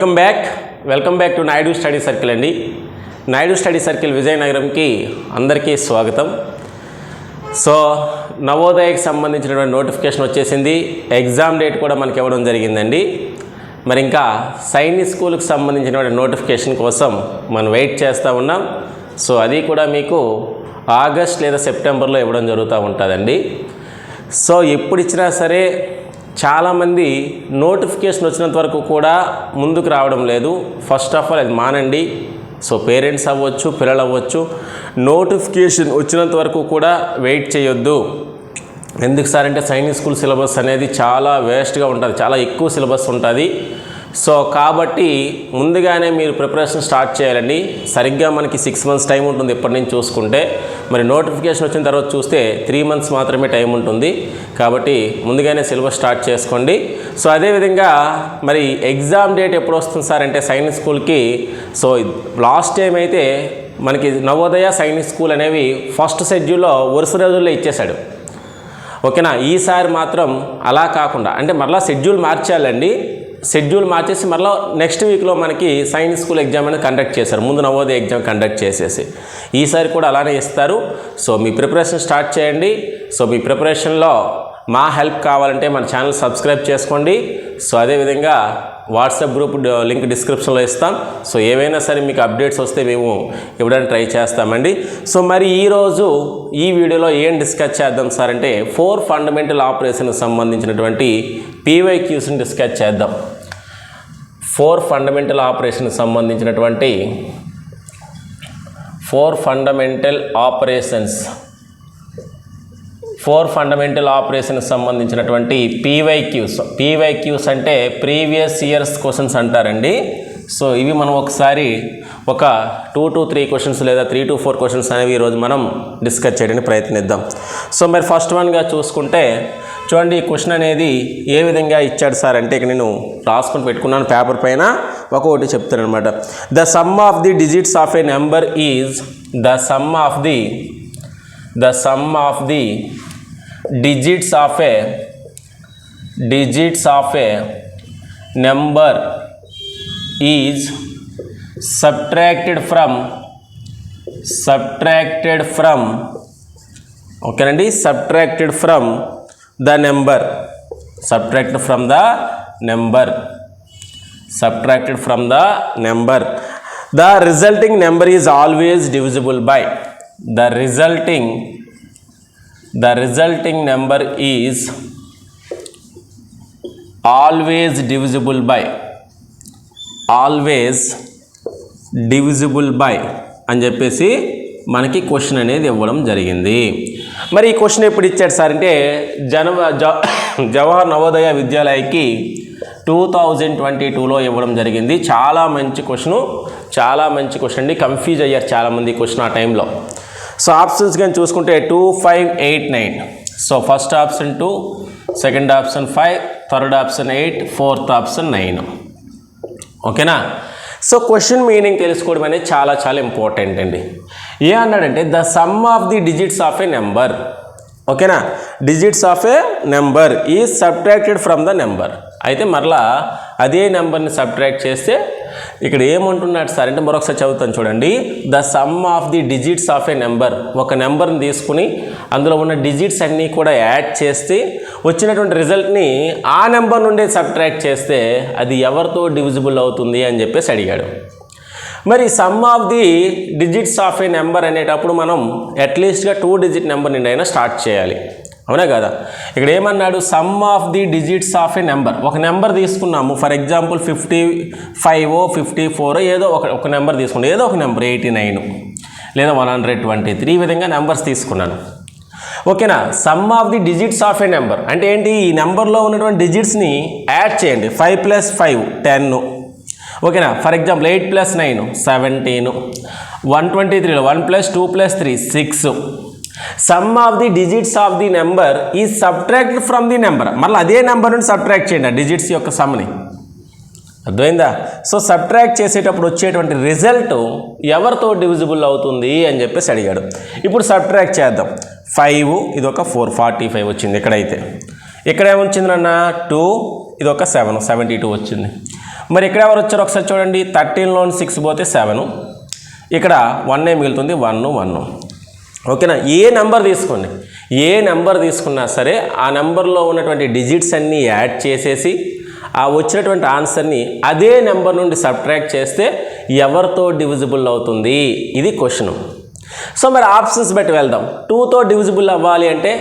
Welcome back welcome back to Naidu study circle అండి. Naidu study circle విజయనగరంకి అందరికీ స్వాగతం. So నవోదయకి సంబంధించినటువంటి నోటిఫికేషన్ వచ్చేసింది. ఎగ్జామ్ డేట్ కూడా మనకి ఇవ్వడం జరిగిందండి. మరి ఇంకా సైనిక్ స్కూల్కి సంబంధించినటువంటి నోటిఫికేషన్ కోసం మనం వెయిట్ చేస్తూ ఉన్నాం. సో అది కూడా మీకు ఆగస్ట్ లేదా సెప్టెంబర్లో ఇవ్వడం జరుగుతూ ఉంటుందండి. సో ఎప్పుడు ఇచ్చినా సరే చాలామంది నోటిఫికేషన్ వచ్చినంత వరకు కూడా ముందుకు రావడం లేదు. ఫస్ట్ ఆఫ్ ఆల్ అది మానండి. సో పేరెంట్స్ అవ్వచ్చు పిల్లలు అవ్వచ్చు నోటిఫికేషన్ వచ్చినంత వరకు కూడా వెయిట్ చేయొద్దు. ఎందుకు సార్ అంటే సైనిక్ స్కూల్ సిలబస్ అనేది చాలా వేస్ట్గా ఉంటుంది. చాలా ఎక్కువ సిలబస్ ఉంటుంది. సో కాబట్టి ముందుగానే మీరు ప్రిపరేషన్ స్టార్ట్ చేయాలండి. సరిగ్గా మనకి సిక్స్ మంత్స్ టైం ఉంటుంది ఇప్పటి నుంచి చూసుకుంటే. మరి నోటిఫికేషన్ వచ్చిన తర్వాత చూస్తే త్రీ మంత్స్ మాత్రమే టైం ఉంటుంది. కాబట్టి ముందుగానే సిలబస్ స్టార్ట్ చేసుకోండి. సో అదేవిధంగా మరి ఎగ్జామ్ డేట్ ఎప్పుడు వస్తుంది సార్ అంటే సైనిక్ స్కూల్కి సో లాస్ట్ టైం అయితే మనకి నవోదయ సైనిక్ స్కూల్ అనేవి ఫస్ట్ షెడ్యూల్లో వరుస రోజుల్లో ఇచ్చేశాడు. ఓకేనా? ఈసారి మాత్రం అలా కాకుండా అంటే మరలా షెడ్యూల్ మార్చాలండి. షెడ్యూల్ మార్చేసి మరలా నెక్స్ట్ వీక్లో మనకి సైన్స్ స్కూల్ ఎగ్జామ్ అనేది కండక్ట్ చేశారు. ముందు నవోదయ ఎగ్జామ్ కండక్ట్ చేసేసి. ఈసారి కూడా అలానే ఇస్తారు. సో మీ ప్రిపరేషన్ స్టార్ట్ చేయండి. సో మీ ప్రిపరేషన్లో మా హెల్ప్ కావాలంటే మన ఛానల్ సబ్స్క్రైబ్ చేసుకోండి. సో అదేవిధంగా వాట్సాప్ గ్రూప్ లింక్ డిస్క్రిప్షన్లో ఇస్తాం. సో ఏవైనా సరే మీకు అప్డేట్స్ వస్తే మేము ఇవ్వడానికి ట్రై చేస్తామండి. సో మరి ఈరోజు ఈ వీడియోలో ఏం డిస్కస్ చేద్దాం సార్ అంటే ఫోర్ ఫండమెంటల్ ఆపరేషన్కి సంబంధించినటువంటి పీవైక్యూస్ని డిస్కస్ చేద్దాం. ఫోర్ ఫండమెంటల్ ఆపరేషన్కి సంబంధించినటువంటి four fundamental operations four fundamental ఆపరేషన్కి సంబంధించినటువంటి పీవైక్యూస్. పీవైక్యూస్ అంటే ప్రీవియస్ ఇయర్స్ క్వశ్చన్స్ అంటారండి. సో ఇవి మనం ఒకసారి ఒక టూ టు త్రీ క్వశ్చన్స్ లేదా త్రీ టు ఫోర్ క్వశ్చన్స్ అనేవి ఈరోజు మనం డిస్కస్ చేయడానికి ప్రయత్నిద్దాం. సో మరి ఫస్ట్ వన్గా చూసుకుంటే చూడండి ఈ క్వశ్చన్ అనేది ఏ విధంగా ఇచ్చాడు సార్ అంటే ఇక నేను రాసుకొని పెట్టుకున్నాను పేపర్ పైన ఒక్కొక్కటి చెప్తాను అనమాట the sum of the digits of a number is the sum of the the sum of the digits of a digits of a number is subtracted from subtracted from okay and is subtracted from the number. Subtracted from the number. Subtracted from the number. The resulting number is always divisible by the resulting number is always divisible by always divisible by అని చెప్పేసి మనకి question అనేది ఇవ్వడం జరిగింది. మరి ఈ question ఎప్పుడు ఇచ్చాడు సార్ అంటే జనవ జ జవహర్ నవోదయ విద్యాలయకి టూ థౌజండ్ ట్వంటీ టూలో ఇవ్వడం జరిగింది. చాలా మంచి క్వశ్చను చాలా మంచి క్వశ్చన్ అండి. కన్ఫ్యూజ్ అయ్యారు చాలామంది క్వశ్చన్ ఆ టైంలో సో ఆప్షన్స్ కానీ చూసుకుంటే two five eight nine so first option two second option five third option eight fourth option nine ఓకేనా సో క్వశ్చన్ మీనింగ్ తెలుసుకోవడం అనేది చాలా చాలా ఇంపార్టెంట్ అండి ఏ అన్నాడంటే the sum of the digits of a number ఓకేనా digits of a number is subtracted from the number అయితే మరలా అదే నెంబర్ని సబ్ట్రాక్ట్ చేస్తే ఇక్కడ ఏమంటున్నాడు సార్ అంటే మరొకసారి చదువుతాను చూడండి. The sum of the digits of a number ఒక నెంబర్ని తీసుకుని అందులో ఉన్న డిజిట్స్ అన్నీ కూడా యాడ్ చేస్తే వచ్చినటువంటి రిజల్ట్ని ఆ నెంబర్ నుండే సబ్ట్రాక్ట్ చేస్తే అది ఎవరితో డివిజిబుల్ అవుతుంది అని చెప్పేసి అడిగాడు. మరి sum of the digits of a number అనేటప్పుడు మనం అట్లీస్ట్గా టూ డిజిట్ నెంబర్ నుండి అయినా స్టార్ట్ చేయాలి. అవునా కదా? ఇక్కడ ఏమన్నాడు? Sum of the digits of a number ఒక నెంబర్ తీసుకున్నాము. For example fifty five fifty four ఏదో ఒక ఒక నెంబర్ తీసుకున్నాను ఏదో ఒక నెంబర్ ఎయిటీ నైన్ లేదా వన్ హండ్రెడ్ ట్వంటీ త్రీ ఈ విధంగా నెంబర్స్ తీసుకున్నాను. ఓకేనా sum of the digits of a number అంటే ఏంటి? ఈ నెంబర్లో ఉన్నటువంటి డిజిట్స్ని యాడ్ చేయండి. ఫైవ్ ప్లస్ ఫైవ్ టెన్ ఓకేనా for example eight plus nine seventeen one twenty త్రీలో one plus two plus three six sum of the digits of the number ఈ సబ్ట్రాక్ట్ ఫ్రమ్ ది నెంబర్ మళ్ళీ అదే నెంబర్ నుండి subtract చేయండి ఆ digits యొక్క సమ్ని అర్థమైందా? సో సబ్ట్రాక్ట్ చేసేటప్పుడు వచ్చేటువంటి రిజల్ట్ ఎవరితో డివిజిబుల్ అవుతుంది అని చెప్పేసి అడిగాడు. ఇప్పుడు సబ్ట్రాక్ట్ చేద్దాం. ఫైవ్ ఇది ఒక ఫోర్ ఫార్టీ ఫైవ్ వచ్చింది ఇక్కడైతే. ఇక్కడ ఏమొచ్చిందన్న టూ ఇది ఒక సెవెన్ సెవెంటీ టూ వచ్చింది. మరి ఇక్కడ ఎవరు వచ్చారు ఒకసారి చూడండి. థర్టీన్లో సిక్స్ పోతే సెవెన్ ఇక్కడ వన్ ఏ మిగులుతుంది? వన్ వన్ ఓకేనా? ఏ నెంబర్ తీసుకోండి. ఏ నెంబర్ తీసుకున్నా సరే ఆ నెంబర్లో ఉన్నటువంటి డిజిట్స్ అన్నీ యాడ్ చేసేసి ఆ వచ్చినటువంటి ఆన్సర్ని అదే నెంబర్ నుండి సబ్ట్రాక్ట్ చేస్తే ఎవరితో డివిజిబుల్ అవుతుంది? ఇది క్వశ్చన్. సో మరి ఆప్షన్స్ బట్టి వెళ్దాం. టూతో డివిజిబుల్ అవ్వాలి అంటే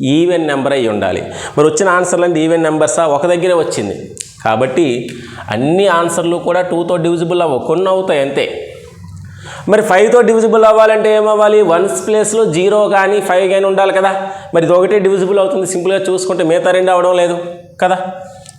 ఈవెన్ నెంబర్ అయి ఉండాలి. మరి వచ్చిన ఆన్సర్లు అంటే ఈవెన్ నెంబర్సా ఒక దగ్గరే వచ్చింది. కాబట్టి అన్ని ఆన్సర్లు కూడా టూతో డివిజిబుల్ అవ్వకుండా కొన్ని అవుతాయి అంతే. మరి ఫైవ్తో డివిజిబుల్ అవ్వాలంటే ఏమవ్వాలి? వన్స్ ప్లేస్లో జీరో కానీ ఫైవ్ కానీ ఉండాలి కదా. మరి ఇది ఒకటే డివిజిబుల్ అవుతుంది. సింపుల్గా చూసుకుంటే మిగతా రెండు అవడం లేదు కదా.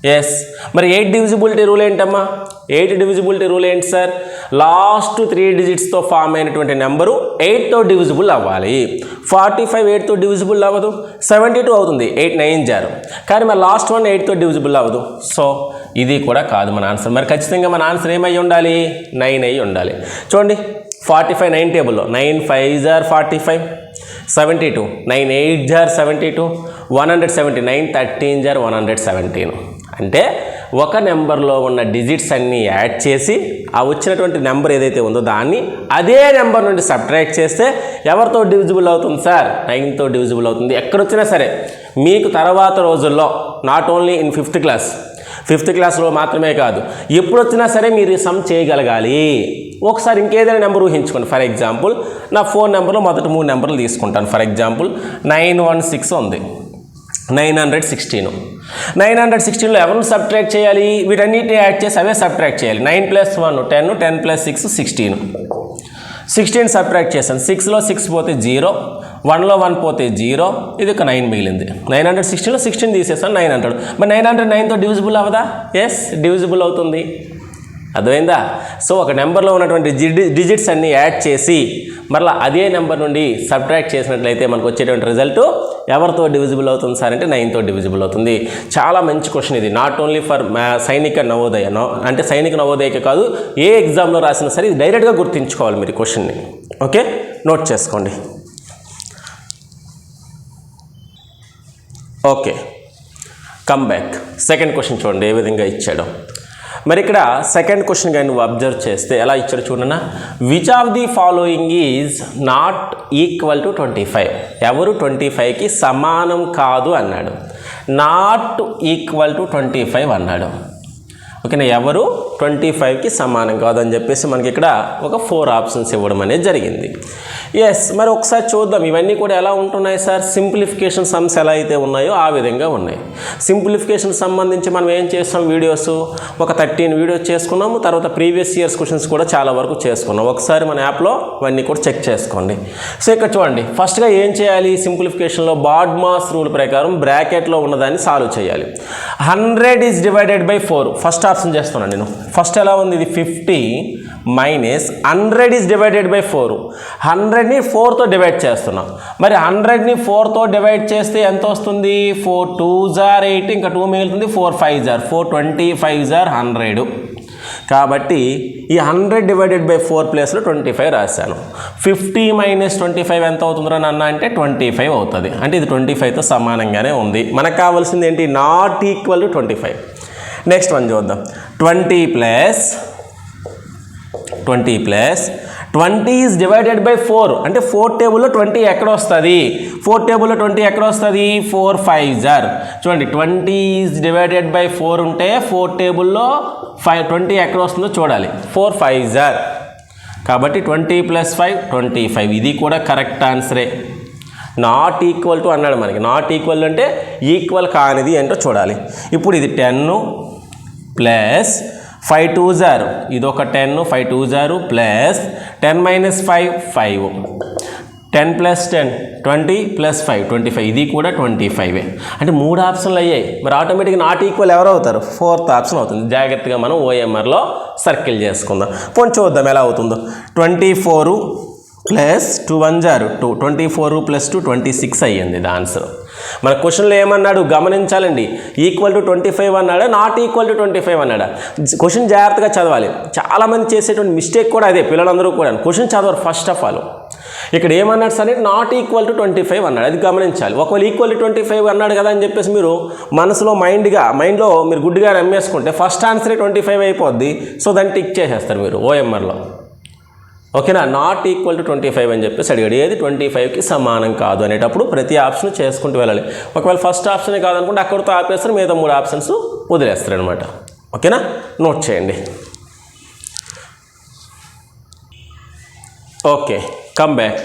ఎస్ మరి ఎయిట్ డివిజిబిలిటీ రూల్ ఏంటమ్మా? ఎయిట్ డివిజిబిలిటీ రూల్ ఏంటి సార్? లాస్ట్ త్రీ డిజిట్స్తో ఫామ్ అయినటువంటి నెంబరు ఎయిట్తో డివిజిబుల్ అవ్వాలి. ఫార్టీ ఫైవ్ ఎయిట్తో డివిజిబుల్ అవ్వదు. సెవెంటీ టూ అవుతుంది. ఎయిట్ నైన్ జారు కానీ మరి లాస్ట్ వన్ ఎయిట్తో డివిజిబుల్ అవ్వదు. సో ఇది కూడా కాదు మన ఆన్సర్ మరి ఖచ్చితంగా మన ఆన్సర్ ఏమై ఉండాలి? నైన్ అయ్యి ఉండాలి. చూడండి. ఫార్టీ ఫైవ్ నైన్ టేబుల్లో. Nine five jar forty five seventy two. Nine eight jar seventy two one hundred seventy nine thirteen jar one hundred seventeen. అంటే ఒక నెంబర్లో ఉన్న డిజిట్స్ అన్నీ యాడ్ చేసి ఆ వచ్చినటువంటి నెంబర్ ఏదైతే ఉందో దాన్ని అదే నెంబర్ నుండి సబ్ట్రాక్ట్ చేస్తే ఎవరితో డివిజిబుల్ అవుతుంది సార్? నైన్తో డివిజిబుల్ అవుతుంది. ఎక్కడొచ్చినా సరే మీకు తర్వాత రోజుల్లో not only in fifth class fifth క్లాస్లో మాత్రమే కాదు ఎప్పుడు వచ్చినా సరే మీరు సమ్ చేయగలగాలి. ఒకసారి ఇంకేదైనా నెంబర్ ఊహించుకోండి. ఫర్ ఎగ్జాంపుల్ నా ఫోన్ నెంబర్లో మొదటి మూడు నెంబర్లు తీసుకుంటాను. For example nine one six ఉంది. Nine hundred sixteen nine hundred సిక్స్టీన్లో ఎవరిని సబ్ట్రాక్ట్ చేయాలి? వీటన్నిటిని యాడ్ చేసి అవే సబ్ట్రాక్ట్ చేయాలి. Nine plus one ten ten plus six sixteen. Sixteen subtract చేశాను. సిక్స్లో సిక్స్ పోతే జీరో వన్లో వన్ పోతే జీరో ఇది ఒక నైన్ మిగిలింది. నైన్ హండ్రెడ్ సిక్స్టీన్లో సిక్స్టీన్ తీసేసాను నైన్ హండ్రెడ్. మరి నైన్ హండ్రెడ్ నైన్తో డివిజిబుల్ అవ్వదా? ఎస్ డివిజిబుల్ అవుతుంది. అర్థమైందా? సో ఒక నెంబర్లో ఉన్నటువంటి డిజిట్స్ అన్ని యాడ్ చేసి మరలా అదే నెంబర్ నుండి సబ్ట్రాక్ట్ చేసినట్లయితే మనకు వచ్చేటువంటి రిజల్ట్ ఎవరితో డివిజిబుల్ అవుతుంది సార్ అంటే నైన్తో డివిజిబుల్ అవుతుంది. చాలా మంచి క్వశ్చన్ ఇది. నాట్ ఓన్లీ ఫర్ సైనిక నవోదయ అంటే సైనిక నవోదయకే కాదు ఏ ఎగ్జామ్లో రాసినా సరే ఇది డైరెక్ట్గా గుర్తుంచుకోవాలి మీరు క్వశ్చన్ని. ఓకే? నోట్ చేసుకోండి. Okay. Come back second question చూడండి ఏ విధంగా ఇచ్చాడో. మరి ఇక్కడ సెకండ్ క్వశ్చన్ కానీ నువ్వు అబ్జర్వ్ చేస్తే ఎలా ఇచ్చాడు చూడన్నా which of the following is not equal to twenty five ఎవరు ట్వంటీ ఫైవ్కి సమానం కాదు అన్నాడు. Not equal to twenty five అన్నాడు ఓకేనా ఎవరు ట్వంటీ ఫైవ్కి సమానం కాదని చెప్పేసి మనకి ఇక్కడ ఒక ఫోర్ ఆప్షన్స్ ఇవ్వడం అనేది జరిగింది. ఎస్ మరి ఒకసారి చూద్దాం. ఇవన్నీ కూడా ఎలా ఉంటున్నాయి సార్? సింప్లిఫికేషన్ సమ్స్ ఎలా అయితే ఉన్నాయో ఆ విధంగా ఉన్నాయి. సింప్లిఫికేషన్ సంబంధించి మనం ఏం చేస్తాం వీడియోస్ ఒక థర్టీన్ వీడియోస్ చేసుకున్నాము. తర్వాత ప్రీవియస్ ఇయర్స్ క్వశ్చన్స్ కూడా చాలా వరకు చేసుకున్నాం. ఒకసారి మన యాప్లో ఇవన్నీ కూడా చెక్ చేసుకోండి. సో ఇక్కడ చూడండి. ఫస్ట్గా ఏం చేయాలి? సింప్లిఫికేషన్లో బాడ్మాస్ రూల్ ప్రకారం బ్రాకెట్లో ఉన్నదాన్ని సాల్వ్ చేయాలి. Hundred is divided by four. First option చేస్తున్నాను నేను. ఫస్ట్ ఎలా ఉంది? ఇది fifty minus hundred is divided by four. హండ్రెడ్ని ఫోర్తో డివైడ్ చేస్తున్నాం. మరి హండ్రెడ్ని ఫోర్తో డివైడ్ చేస్తే ఎంత వస్తుంది? ఫోర్ టూ జార్ ఎయిట్ ఇంకా టూ మిగులుతుంది. Four five jar. Four twenty five jar hundred. కాబట్టి ఈ హండ్రెడ్ డివైడెడ్ బై ఫోర్ ప్లేస్లో ట్వంటీ ఫైవ్ రాశాను. ఫిఫ్టీ మైనస్ ట్వంటీ ఫైవ్ ఎంత అవుతుందిరా నాన్న? అంటే ట్వంటీ ఫైవ్ అవుతుంది. అంటే ఇది ట్వంటీ ఫైవ్తో సమానంగానే ఉంది. మనకు కావాల్సింది ఏంటి? Not equal to twenty five. Next one చూద్దాం. Twenty plus twenty plus twenty is divided by four అంటే ఫోర్ టేబుల్లో ట్వంటీ ఎక్కడ వస్తుంది? ఫోర్ టేబుల్లో ట్వంటీ ఎక్కడ వస్తుంది? ఫోర్ ఫైవ్ జార్ చూడండి twenty is divided by four ఉంటే ఫోర్ టేబుల్లో ఫైవ్ ట్వంటీ ఎక్కడ వస్తుందో చూడాలి. ఫోర్ ఫైవ్ జార్ కాబట్టి twenty plus five twenty five ఇది కూడా కరెక్ట్ ఆన్సరే నాట్ ఈక్వల్ టు అన్నాడు మనకి. నాట్ ఈక్వల్ అంటే ఈక్వల్ కానిది ఏంటో చూడాలి. ఇప్పుడు ఇది టెన్ ప్లస్ ఫైవ్ టూ జారు ఇది ఒక టెన్ ఫైవ్ టూ జారు plus ten minus five five ten plus ten twenty plus five twenty five ఇది కూడా ట్వంటీ ఫైవ్ అంటే మూడు ఆప్షన్లు అయ్యాయి. మరి ఆటోమేటిక్గా నాట్ ఈక్వల్ ఎవరు అవుతారు? ఫోర్త్ ఆప్షన్ అవుతుంది. జాగ్రత్తగా మనం ఓఎంఆర్లో సర్కిల్ చేసుకుందాం. పోనీ చూద్దాం ఎలా అవుతుందో. Twenty four plus two one జారు two twenty four plus two twenty six అయ్యింది. ఇది ఆన్సర్ మన క్వశ్చన్లో ఏమన్నాడు? గమనించాలండి. ఈక్వల్ టు ట్వంటీ ఫైవ్ అన్నాడా? Not equal to twenty five అన్నాడా? క్వశ్చన్ జాగ్రత్తగా చదవాలి. చాలామంది చేసేటువంటి మిస్టేక్ కూడా అదే పిల్లలందరూ కూడా. క్వశ్చన్ చదవరు ఫస్ట్ ఆఫ్ ఆల్. ఇక్కడ ఏమన్నాడు సరే not equal to twenty five అన్నాడు. అది గమనించాలి. ఒకవేళ ఈక్వల్ టు ట్వంటీ ఫైవ్ అన్నాడు కదా అని చెప్పేసి మీరు మనసులో మైండ్గా మైండ్లో మీరు గుడ్డిగా నమ్మేసుకుంటే ఫస్ట్ ఆన్సరే ట్వంటీ ఫైవ్ అయిపోద్ది. సో దాన్ని టిక్ చేసేస్తారు మీరు ఓఎంఆర్లో. ఓకేనా? Not equal to twenty five అని చెప్పేసి అడిగాడు. ఏది ట్వంటీ ఫైవ్కి సమానం కాదు అనేటప్పుడు ప్రతి ఆప్షన్ చేసుకుంటూ వెళ్ళాలి. ఒకవేళ ఫస్ట్ ఆప్షనే కాదనుకుంటే అక్కడితో ఆపేస్తారు మిగతా మూడు ఆప్షన్స్ వదిలేస్తారు అనమాట ఓకేనా? నోట్ చేయండి. ఓకే కమ్ బ్యాక్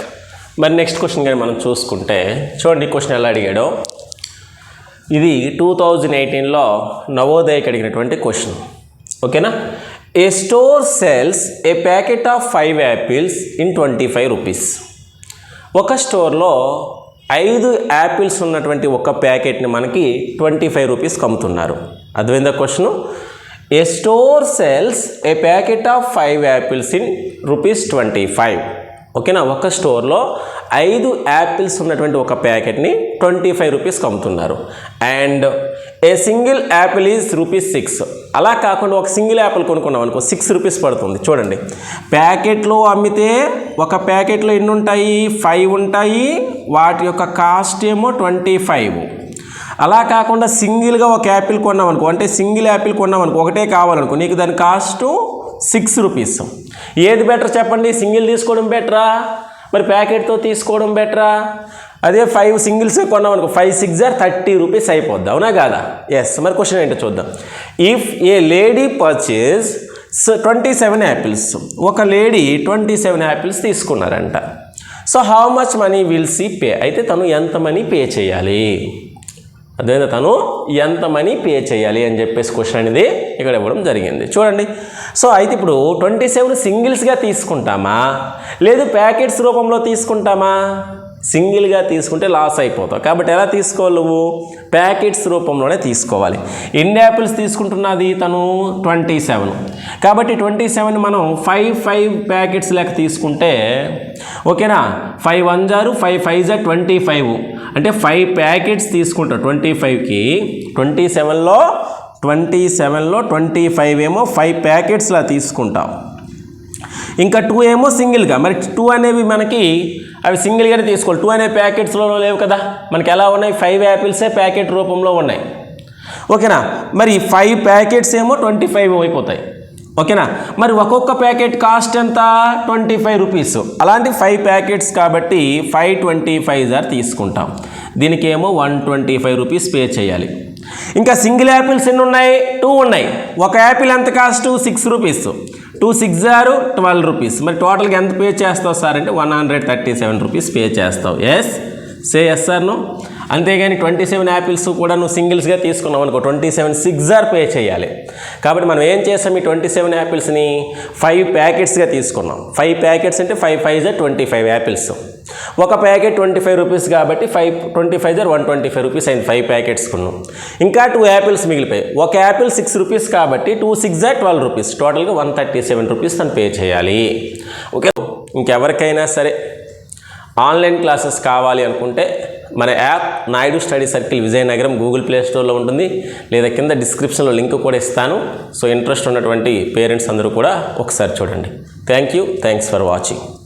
మరి నెక్స్ట్ క్వశ్చన్ కానీ మనం చూసుకుంటే చూడండి క్వశ్చన్ ఎలా అడిగాడో. ఇది టూ థౌజండ్ ఎయిటీన్లో నవోదయకి అడిగినటువంటి క్వశ్చన్ ఓకేనా? A store sells a packet of five apples in twenty five rupees ఒక స్టోర్లో ఐదు యాపిల్స్ ఉన్నటువంటి ఒక ప్యాకెట్ని మనకి ట్వంటీ ఫైవ్ రూపీస్కి అమ్ముతున్నారు అర్థమైందా question a store sells a packet of five apples in rupees twenty five ఓకేనా? ఒక స్టోర్లో ఐదు యాపిల్స్ ఉన్నటువంటి ఒక ప్యాకెట్ని ట్వంటీ ఫైవ్ రూపీస్కి అమ్ముతున్నారు. And a single apple is rupees six. అలా కాకుండా ఒక సింగిల్ యాపిల్ కొనుక్కున్నాం అనుకో సిక్స్ రూపీస్ పడుతుంది. చూడండి. ప్యాకెట్లో అమ్మితే ఒక ప్యాకెట్లో ఎన్ని ఉంటాయి ఫైవ్ ఉంటాయి. వాటి యొక్క కాస్ట్ ఏమో ట్వంటీ ఫైవ్. అలా కాకుండా సింగిల్గా ఒక యాపిల్ కొన్నాం అనుకో అంటే సింగిల్ యాపిల్ కొన్నాం అనుకో ఒకటే కావాలనుకో నీకు దాని కాస్ట్ సిక్స్ రూపీస్. ఏది బెటర్ చెప్పండి? సింగిల్ తీసుకోవడం బెటరా మరి ప్యాకెట్తో తీసుకోవడం బెటరా అదే ఫైవ్ సింగిల్స్ కొన్నాం అనుకో five six are thirty rupees అయిపోద్ది. అవునా కాదా? ఎస్ మరి క్వశ్చన్ ఏంటో చూద్దాం. If a lady purchase twenty seven apples ఒక lady twenty seven apples తీసుకున్నారంట. So how much money will she pay అయితే తను ఎంత మనీ పే చేయాలి? అదేవిధంగా తను ఎంత మనీ పే చేయాలి అని చెప్పేసి క్వశ్చన్ అనేది ఇక్కడ ఇవ్వడం జరిగింది. చూడండి. సో అయితే ఇప్పుడు ట్వంటీ సెవెన్ సింగిల్స్గా తీసుకుంటామా? లేదు ప్యాకెట్స్ రూపంలో తీసుకుంటామా? సింగిల్గా తీసుకుంటే లాస్ అయిపోతావు. కాబట్టి ఎలా తీసుకోవాలి నువ్వు? ప్యాకెట్స్ రూపంలోనే తీసుకోవాలి. ఎన్ని యాపిల్స్ తీసుకుంటున్నది తను? Twenty seven. కాబట్టి ట్వంటీ సెవెన్ మనం ఫైవ్ ఫైవ్ ప్యాకెట్స్ లెక్క తీసుకుంటే ఓకేనా? ఫైవ్ వన్ జారు ఫైవ్ ఫైవ్ జా ట్వంటీ ఫైవ్. అంటే ఫైవ్ ప్యాకెట్స్ తీసుకుంటాం ట్వంటీ ఫైవ్కి. ట్వంటీ సెవెన్లో ట్వంటీ సెవెన్లో ట్వంటీ ఫైవ్ ఏమో ఫైవ్ ప్యాకెట్స్లా తీసుకుంటాం ఇంకా టూ ఏమో సింగిల్గా. మరి టూ అనేవి మనకి అవి సింగిల్గానే తీసుకోవాలి. టూ అనే ప్యాకెట్స్లో లేవు కదా. మనకి ఎలా ఉన్నాయి? ఫైవ్ యాపిల్సే ప్యాకెట్ రూపంలో ఉన్నాయి. ఓకేనా? మరి ఫైవ్ ప్యాకెట్స్ ఏమో ట్వంటీ ఫైవ్ అయిపోతాయి. ఓకేనా? మరి ఒక్కొక్క ప్యాకెట్ కాస్ట్ ఎంత? ట్వంటీ ఫైవ్ రూపీస్ అలాంటి ఫైవ్ ప్యాకెట్స్ కాబట్టి ఫైవ్ ట్వంటీ ఫైవ్ జార్ తీసుకుంటాం. దీనికేమో one twenty five rupees pay చేయాలి. ఇంకా సింగిల్ యాపిల్స్ ఎన్ని ఉన్నాయి? టూ ఉన్నాయి. ఒక యాపిల్ ఎంత cost six rupees two six ఆరు ట్వెల్వ్ రూపీస్ మరి టోటల్గా ఎంత పే చేస్తావు సార్ అంటే one hundred thirty seven rupees pay చేస్తావు. ఎస్ సే ఎస్ సార్ నువ్వు అంతేగాని ట్వంటీ సెవెన్ యాపిల్స్ కూడా నువ్వు సింగిల్స్గా తీసుకున్నావు అనుకో twenty seven six are pay చేయాలి. కాబట్టి మనం ఏం చేస్తాం ఈ ట్వంటీ సెవెన్ యాపిల్స్ని ఫైవ్ ప్యాకెట్స్గా తీసుకున్నాం. ఫైవ్ ప్యాకెట్స్ అంటే ఫైవ్ ఫైవ్ జా ట్వంటీ ఫైవ్ యాపిల్స్ ఒక ప్యాకెట్ ట్వంటీ ఫైవ్ రూపీస్ కాబట్టి five twenty five జర్ one twenty five rupees అయింది ఫైవ్ ప్యాకెట్స్ కొన్నాం. ఇంకా టూ యాపిల్స్ మిగిలిపోయాయి. ఒక యాపిల్ సిక్స్ రూపీస్ కాబట్టి టూ సిక్స్ జర్ ట్వెల్వ్ రూపీస్. టోటల్గా వన్ థర్టీ సెవెన్ రూపీస్ తను పే చేయాలి. ఓకే? ఇంకెవరికైనా సరే ఆన్లైన్ క్లాసెస్ కావాలి అనుకుంటే మన app Naidu study circle Vizianagaram Google play స్టోర్లో ఉంటుంది. లేదా కింద డిస్క్రిప్షన్లో లింక్ కూడా ఇస్తాను. సో ఇంట్రెస్ట్ ఉన్నటువంటి పేరెంట్స్ అందరూ కూడా ఒకసారి చూడండి. Thank you. Thanks for watching.